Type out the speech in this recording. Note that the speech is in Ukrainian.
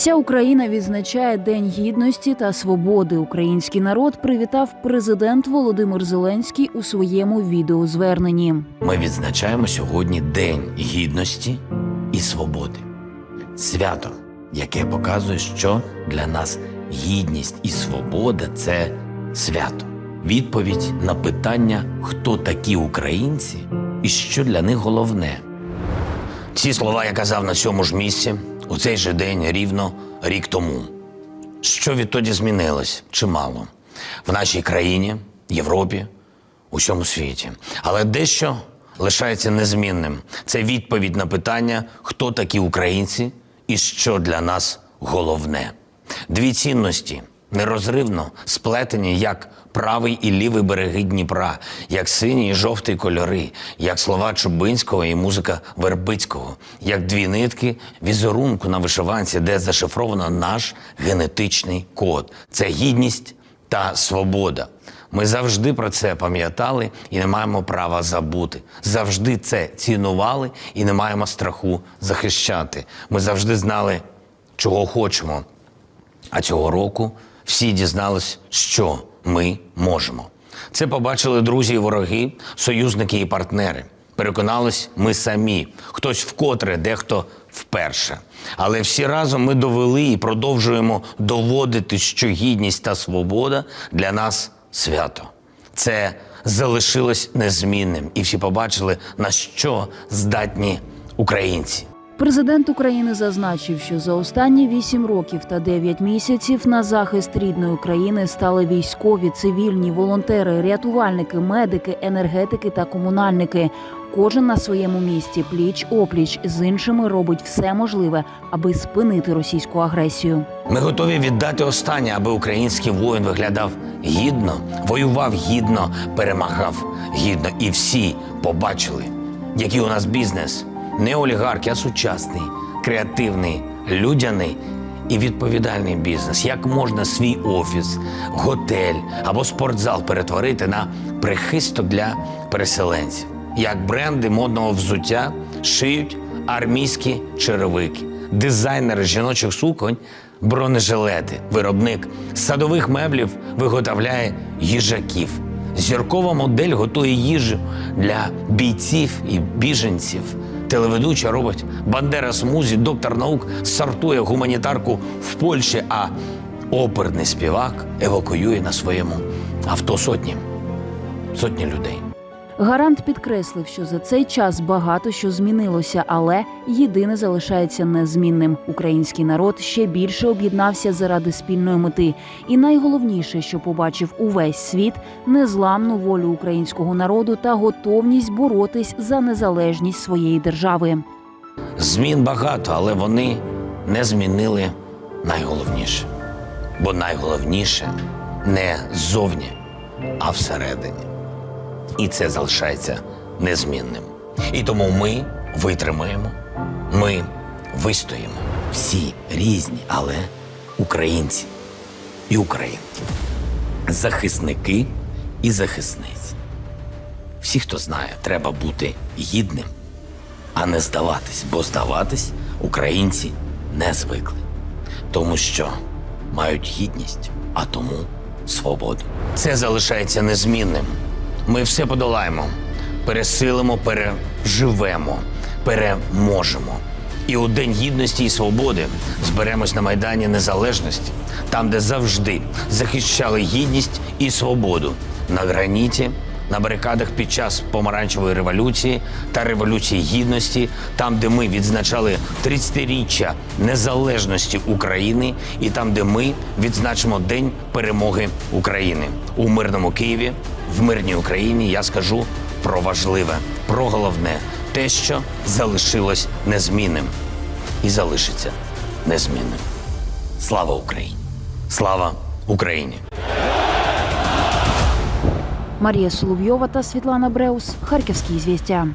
Вся Україна відзначає День гідності та свободи. Український народ привітав президент Володимир Зеленський у своєму відеозверненні. Ми відзначаємо сьогодні День гідності і свободи. Свято, яке показує, що для нас гідність і свобода це свято. Відповідь на питання, хто такі українці і що для них головне. Ці слова я казав на цьому ж місці у цей же день рівно рік тому. Що відтоді змінилось? Чимало. В нашій країні, Європі, усьому світі. Але дещо лишається незмінним. Це відповідь на питання, хто такі українці і що для нас головне. Дві цінності нерозривно сплетені як правий і лівий береги Дніпра, як синій і жовтий кольори, як слова Чубинського і музика Вербицького, як дві нитки візерунку на вишиванці, де зашифровано наш генетичний код. Це гідність та свобода. Ми завжди про це пам'ятали і не маємо права забути. Завжди це цінували і не маємо страху захищати. Ми завжди знали, чого хочемо. А цього року всі дізнались, що ми можемо. Це побачили друзі і вороги, союзники і партнери. Переконались ми самі, хтось вкотре, дехто вперше. Але всі разом ми довели і продовжуємо доводити, що гідність та свобода для нас свято. Це залишилось незмінним, і всі побачили, на що здатні українці. Президент України зазначив, що за останні вісім років та дев'ять місяців на захист рідної країни стали військові, цивільні, волонтери, рятувальники, медики, енергетики та комунальники. Кожен на своєму місці пліч опліч з іншими робить все можливе, аби спинити російську агресію. Ми готові віддати останнє, аби український воїн виглядав гідно, воював гідно, перемагав гідно. І всі побачили, який у нас бізнес не олігархи, а сучасний, креативний, людяний і відповідальний бізнес. Як можна свій офіс, готель або спортзал перетворити на прихисток для переселенців? Як бренди модного взуття шиють армійські черевики, дизайнери жіночих суконь, бронежилети, виробник садових меблів виготовляє їжаків. Зіркова модель готує їжу для бійців і біженців. Телеведуча робить Бандера Смузі, доктор наук сортує гуманітарку в Польщі, а оперний співак евакуює на своєму авто сотні, сотні людей. Гарант підкреслив, що за цей час багато що змінилося, але єдине залишається незмінним. Український народ ще більше об'єднався заради спільної мети. І найголовніше, що побачив увесь світ незламну волю українського народу та готовність боротись за незалежність своєї держави. Змін багато, але вони не змінили найголовніше. Бо найголовніше не ззовні, а всередині. І це залишається незмінним. І тому ми витримаємо, ми вистоїмо. Всі різні, але українці і українки, захисники і захисниці. Всі, хто знає, треба бути гідним, а не здаватись, бо здаватись українці не звикли, тому що мають гідність, а тому свободу. Це залишається незмінним. Ми все подолаємо, пересилимо, переживемо, переможемо. І у День гідності і свободи зберемось на Майдані Незалежності, там, де завжди захищали гідність і свободу на граніті, на барикадах під час помаранчевої революції та революції гідності, там, де ми відзначали 30-річчя незалежності України, і там, де ми відзначимо День перемоги України у мирному Києві, в мирній Україні. Я скажу про важливе, про головне, те, що залишилось незмінним і залишиться незмінним. Слава Україні! Слава Україні! Марія Соловйова та Світлана Бреус. Харківські звістя.